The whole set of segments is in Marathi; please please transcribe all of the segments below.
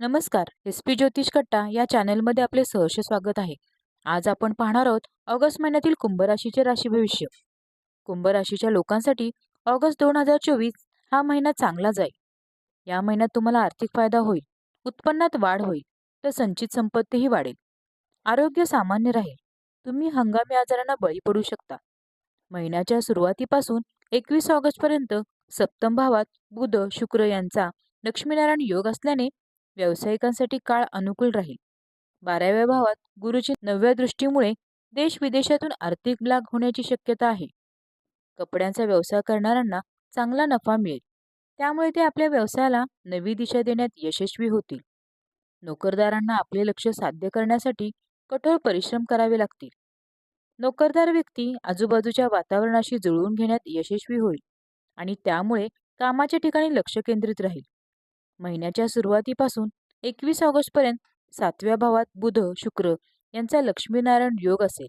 नमस्कार एस पी ज्योतिष कट्टा या चॅनलमध्ये आपले सहर्ष स्वागत आहे. आज आपण पाहणार आहोत ऑगस्ट महिन्यातील कुंभ राशीचे राशी भविष्य कुंभ राशीच्या लोकांसाठी ऑगस्ट दोन हजार चोवीस हा महिना चांगला जाईल. या महिन्यात तुम्हाला आर्थिक फायदा होईल उत्पन्नात वाढ होईल तर संचित संपत्तीही वाढेल. आरोग्य सामान्य राहील. तुम्ही हंगामी आजारांना बळी पडू शकता. महिन्याच्या सुरुवातीपासून एकवीस ऑगस्टपर्यंत सप्तम भावात बुध शुक्र यांचा लक्ष्मीनारायण योग असल्याने व्यावसायिकांसाठी काळ अनुकूल राहील. बाराव्या भावात गुरुची नवव्या दृष्टीमुळे देश विदेशातून आर्थिक लाभ होण्याची शक्यता आहे. कपड्यांचा व्यवसाय करणाऱ्यांना चांगला नफा मिळेल. त्यामुळे ते आपल्या व्यवसायाला नवी दिशा देण्यात यशस्वी होतील. नोकरदारांना आपले लक्ष साध्य करण्यासाठी कठोर परिश्रम करावे लागतील. नोकरदार व्यक्ती आजूबाजूच्या वातावरणाशी जुळवून घेण्यात यशस्वी होईल आणि त्यामुळे कामाच्या ठिकाणी लक्ष केंद्रित राहील. महिन्याच्या सुरुवातीपासून एकवीस ऑगस्टपर्यंत सातव्या भावात बुध शुक्र यांचा लक्ष्मीनारायण योग असेल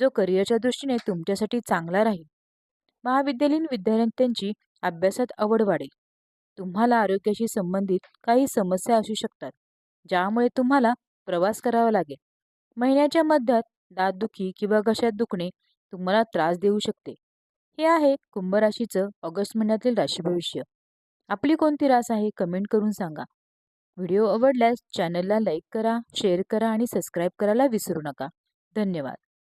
जो करिअरच्या दृष्टीने तुमच्यासाठी चांगला राहील. महाविद्यालयीन विद्यार्थ्यांची अभ्यासात आवड वाढेल. तुम्हाला आरोग्याशी संबंधित काही समस्या असू शकतात ज्यामुळे तुम्हाला प्रवास करावा लागेल. महिन्याच्या मध्यात दातदुखी किंवा घशात दुखणे तुम्हाला त्रास देऊ शकते. हे आहे कुंभ राशीचं ऑगस्ट महिन्यातील राशी भविष्य आपली कोणती रास आहे कमेंट करून सांगा. व्हिडिओ आवडल्यास चॅनलला लाईक करा शेअर करा आणि सबस्क्राईब करायला विसरू नका. धन्यवाद.